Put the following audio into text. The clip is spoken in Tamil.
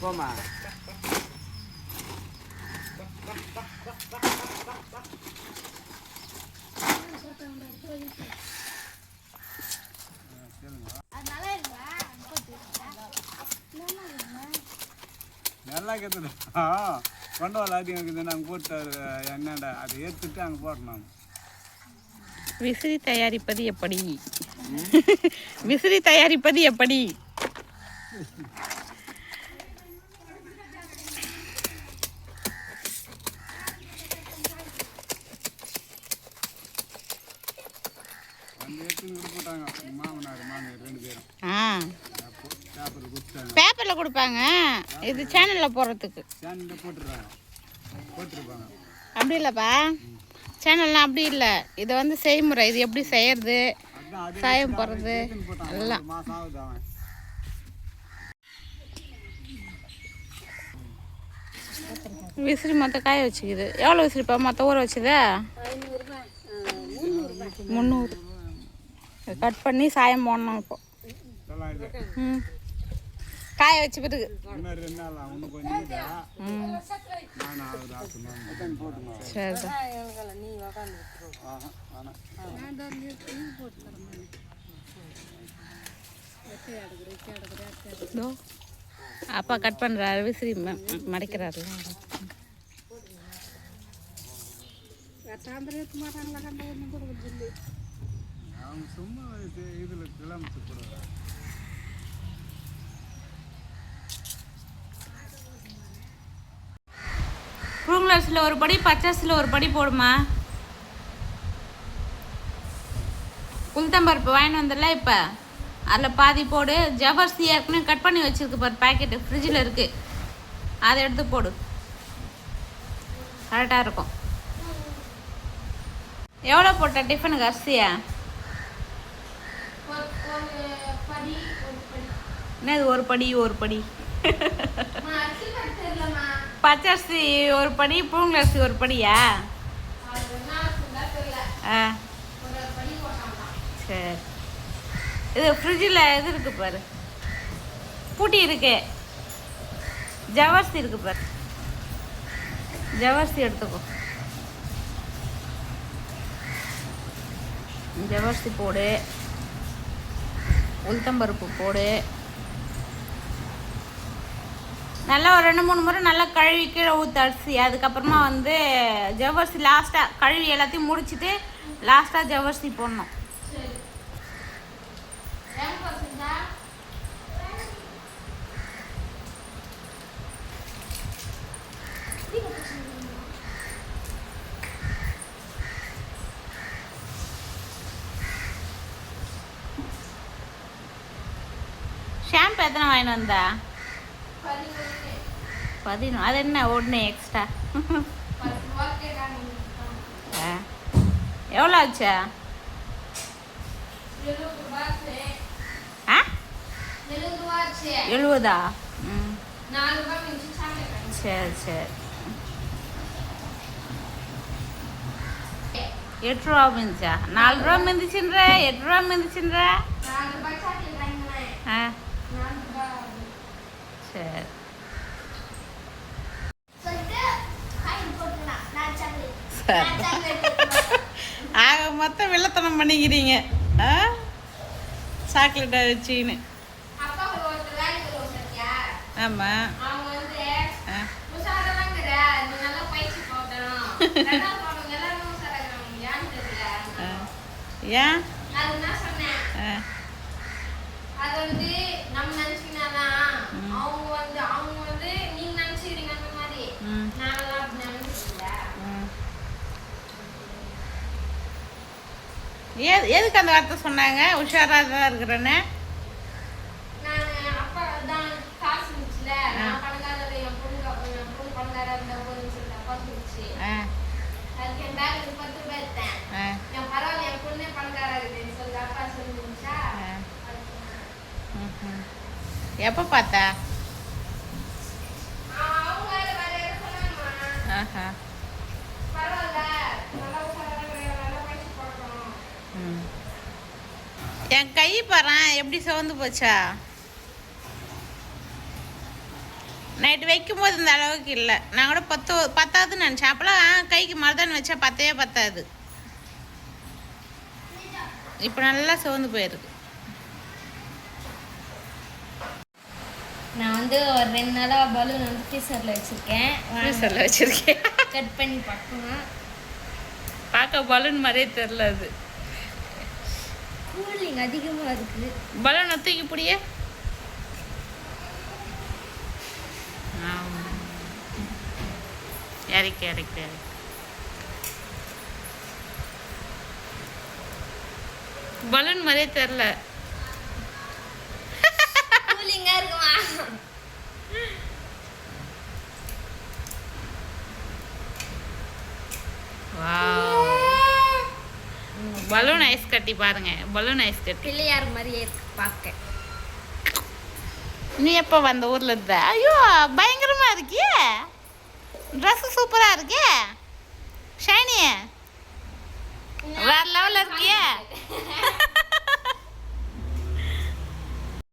போமா நல்லா கேட்குது ஆ கொண்டு வரல அதிகம் இருக்குது நாங்கள் போட்டு என்னடா அதை ஏற்றுட்டு அங்கே போடணும் விசிறி தயாரிப்பது எப்படி? விசிறி தயாரிப்பது எப்படி வந்து எடுத்துன்னு கூட போட்டாங்க மாமனார் மாமியார் ரெண்டு பேரும் ஆ அப்போ பேப்பர் கொடுத்தாங்க பேப்பரில் கொடுப்பாங்க. இது சேனலில் போடுறதுக்கு. அப்படி இல்லைப்பா. சேனல்லாம் அப்படி இல்லை. இது வந்து செய்முறை. இது எப்படி செய்யறது? சாயம் போடுறது. எல்லாம். விசிறி மொத்தம் காய வச்சுக்குது. எவ்வளோ விசிறிப்பா மொத்தம் ஊற வச்சுதா? முந்நூறு கட் பண்ணி சாயம் போடணும் இப்போ. ம். காய வச்சு பிறகு. கொஞ்சம் ம் அப்பா கட் பண்ணுறாரு விசிறி ம- மடைக்கிறாருல. அவங்க சும்மா இது இதில் கிளம்பிச்சு போடுறாங்க புழுங்கலரிசியில் ஒரு படி பச்சரிசியில் ஒரு படி போடுமா? உளுத்தம்பருப்பு வாங்கிட்டு வந்துடல இப்போ? அதில் பாதி போடு. ஜவர்சி ஏற்கனவே கட் பண்ணி வச்சுருக்கு பாரு பாக்கெட்டு ஃப்ரிட்ஜில் இருக்குது அதை எடுத்து போடு. கரெக்டாக இருக்கும். எவ்வளோ போட்ட டிஃபனுக்கு அரிசியா? என்னது ஒரு படி ஒரு படி? பச்சரிசி ஒரு படி பூங்கரிசி ஒரு படியா? ஆ. சரி. இது ஃப்ரிட்ஜில் இது இருக்கு பாரு. பூட்டி இருக்கு. ஜவர்சி இருக்கு பாரு. ஜவர்சி எடுத்துக்கோ. ஜவர்சி போடு. உளுத்தம்பருப்பு போடு. நல்லா ஒரு ரெண்டு மூணு முறை நல்லா கழுவி கீழே ஊற்று அரிசி. அதுக்கப்புறமா வந்து ஜவ்வரிசி லாஸ்ட்டாக கழுவி எல்லாத்தையும் முடிச்சிட்டு லாஸ்ட்டாக ஜவ்வரிசி போடணும். ஷாம்பு எத்தனை வாங்கிட்டு வந்தா? பதினொன்று அது என்ன ஒன்று எக்ஸ்ட்ரா எவ்வளோ ஆச்சா? ஆ? எழுபதா ம். சரி சரி. எட்டு ரூபா மிந்துச்சா நாலு ரூபா மிந்திச்சுன்ற எட்டு ரூபா மிந்திச்சுன்ற ஆ சரி சரி ஆக மொத்தம் வெள்ளத்தனம் பண்ணிக்கிறீங்க. ஆ? சாக்லேட்டை வச்சின்னு ஆமாம். ஏன்? அது வந்து நம்ம நினைச்சுக்கினாதான், அவங்க வந்து அவங்க ஏ எதுக்கு அந்த வார்த்தை சொன்னாங்க? உஷாராக தான் இருக்கிறேன்னு நானு அப்பா தான் காசு இருந்துச்சுல, நான் பணக்காரர், என் பொண்ணு அப்புறம் என் பொண்ணு பணக்காரா இருந்தா போதும்னு சொல்லிட்டு அப்பா சொல்லுச்சு. ஆ அதுக்கு என் பேக்ல இருந்து பத்து ரூபாய் எடுத்தேன். ஆ என் பரவாயில்ல, என் பொண்ணே பணக்காரா இருக்குதுன்னு சொல்லி அப்பா சொல்லிருந்துச்சா, ஆ. அதுக்கு ம்ஹும். எப்போ பார்த்தா அவங்க வேற வேற யாரும் சொன்னாங்கம்மா. ஆஹா பரவாயில்ல, நல்லா உஷாரா இருக்கிற, நல்லா பயிற்சி போடணும். ம் என் கை பாறேன் எப்படி சிவந்து போச்சா? நைட்டு வைக்கும்போது இந்த அளவுக்கு இல்லை. நான் கூட பத்து பத்தாதுன்னு நினச்சேன். அப்போலாம் கைக்கு மருதாணி வச்சா பத்தவே பத்தாது. இப்போ நல்லா சிவந்து போயிருக்கு. நான் வந்து ஒரு ரெண்டு நாளாக பலூன் வந்து ஃப்ரீசரில் வச்சுருக்கேன். ஃப்ரீசரில் வச்சிருக்கேன். கட் பண்ணி பார்க்கணும் பார்க்க பலூன் மாதிரியே தெரில அது. கூலிங் அதிகமாக இருக்குது. பலூனை தூக்கி பிடிய இறக்கி இறக்கி இறக்கி. பலூன் மாதிரியே தெரில கூலிங்காக இருக்குமா? பலூன் ஐஸ் கட்டி பாருங்க பலூன் ஐஸ் கட்டி. பிள்ளையார் மாதிரியே இருக்கு பார்க்க. நீ எப்போ வந்த ஊர்ல இருந்த? ஐயோ பயங்கரமா இருக்கியே. ட்ரெஸ் சூப்பரா இருக்கே. ஷைனி வேற லெவல்ல இருக்கியே.